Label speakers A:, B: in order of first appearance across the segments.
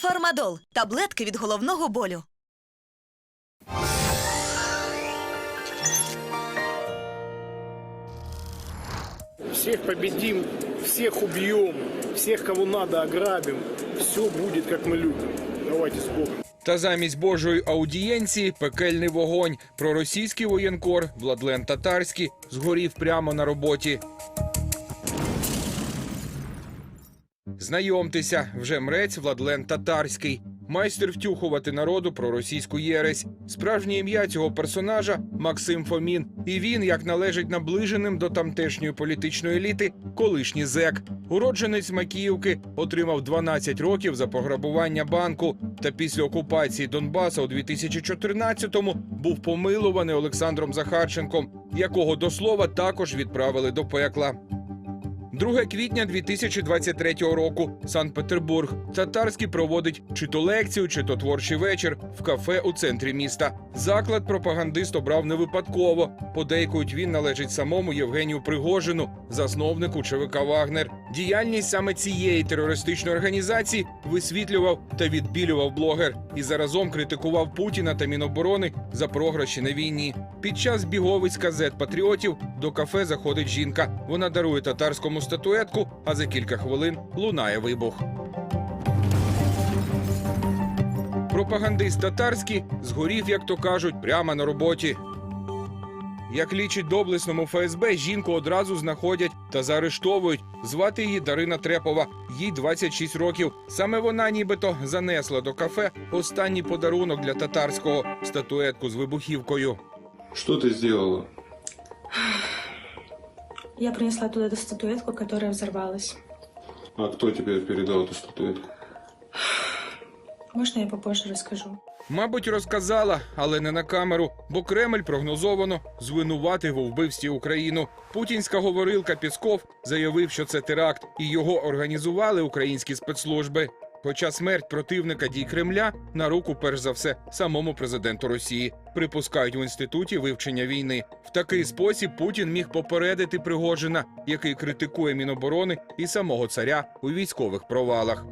A: Фармадол таблетки від головного болю.
B: Всех победим, всех убьем, всех, кого надо, ограбим. Все будет, как мы любим. Давайте с Богом.
C: Та замість божої аудієнції пекельний вогонь. Проросійський воєнкор Владлен Татарський згорів прямо на роботі. Знайомтеся, вже мрець Владлен Татарський, майстер втюхувати народу про російську єресь. Справжнє ім'я цього персонажа Максим Фомін. І він, як належить наближеним до тамтешньої політичної еліти, колишній зек. Уродженець Макіївки отримав 12 років за пограбування банку. Та після окупації Донбаса у 2014-му був помилуваний Олександром Захарченком, якого до слова також відправили до пекла. 2 квітня 2023 року. Санкт-Петербург. Татарський проводить чи то лекцію, чи то творчий вечір в кафе у центрі міста. Заклад пропагандист обрав не випадково. Подейкують, він належить самому Євгенію Пригожину, засновнику ЧВК Вагнер. Діяльність саме цієї терористичної організації висвітлював та відбілював блогер і заразом критикував Путіна та Міноборони за програші на війні. Під час біговиць казет патріотів до кафе заходить жінка. Вона дарує татарському статуетку, а за кілька хвилин лунає вибух. Пропагандист татарський згорів, як то кажуть, прямо на роботі. Як лічить доблесному ФСБ, жінку одразу знаходять та заарештовують. Звати її Дарина Трепова. Їй 26 років. Саме вона нібито занесла до кафе останній подарунок для татарського статуетку з вибухівкою.
D: Что ты сделала?
E: Я принесла туда эту статуэтку, которая взорвалась.
D: А кто тебе передал эту статуэтку?
E: Можно я попозже расскажу?
C: Мабуть, розказала, але не на камеру, бо Кремль прогнозовано звинуватив у вбивстві Україну. Путінська говорилка Пісков заявив, що це теракт, і його організували українські спецслужби. Хоча смерть противника дій Кремля на руку, перш за все, самому президенту Росії припускають в інституті вивчення війни. В такий спосіб Путін міг попередити Пригожина, який критикує Міноборони і самого царя у військових провалах.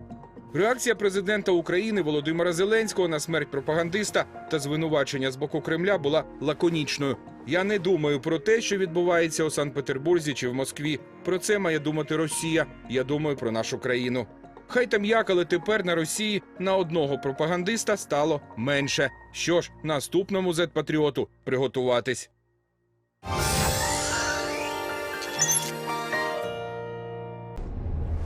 C: Реакція президента України Володимира Зеленського на смерть пропагандиста та звинувачення з боку Кремля була лаконічною. Я не думаю про те, що відбувається у Санкт-Петербурзі чи в Москві. Про це має думати Росія. Я думаю про нашу країну. Хай там як, але тепер на Росії на одного пропагандиста стало менше. Що ж, наступному зет-патріоту приготуватись.